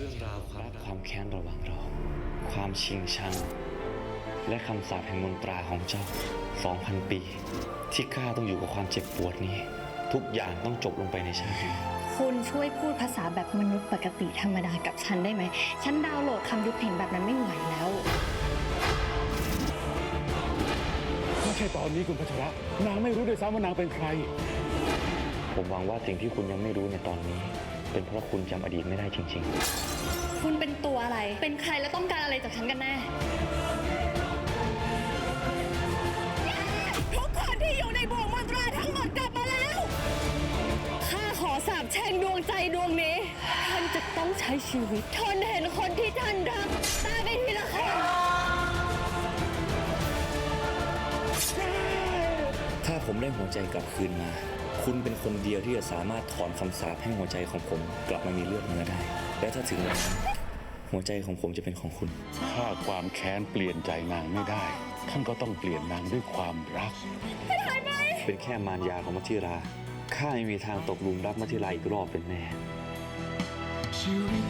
รื่องราวความรักความแค้นระหว่างเรา ความชิงชัง และคำสาปแห่งมนตราของเจ้า 2,000 ปี ที่ข้าต้องอยู่กับความเจ็บปวดนี้ ทุกอย่างต้องจบลงไปในชาตินี้คุณช่วยพูดภาษาแบบมนุษย์ปกติธรรมดากับฉันได้ไหม ฉันดาวน์โหลดคำยุคเห็นแบบนั้นไม่ไหวแล้ว ไม่ใช่ตอนนี้คุณพัชระ นางไม่รู้ด้วยซ้ำว่านางเป็นใคร ผมหวังว่าสิ่งที่คุณยังไม่รู้ในตอนนี้ เป็นเพราะคุณจำอดีตไม่ได้จริงๆคุณเป็นตัวอะไร เป็นใครและต้องการอะไรจากฉันกันแน่ ทุกคนที่อยู่ในบ่วงมนตราทั้งหมดกลับมาแล้ว ข้าขอสาบแช่งดวงใจดวงนี้ ท่านจะต้องใช้ชีวิตทนเห็นคนที่ท่านรักตายไปทีละคนถ้าผมได้หัวใจกลับคืนมา คุณเป็นคนเดียวที่จะสามารถถอนคำสาปให้หัวใจของผม กลับมามีเลือดเนื้อได้ และถ้าถึงวันนั้นหัวใจของผมจะเป็นของคุณ ถ้าความแค้นเปลี่ยนใจนางไม่ได้ ท่านก็ต้องเปลี่ยนนางด้วยความรัก เป็นแค่มารยาของมัทธิรา ข้าไม่มีทางตกหลุมรักมัทธิราอีกรอบเป็นแน่ชีวิตฉันไร้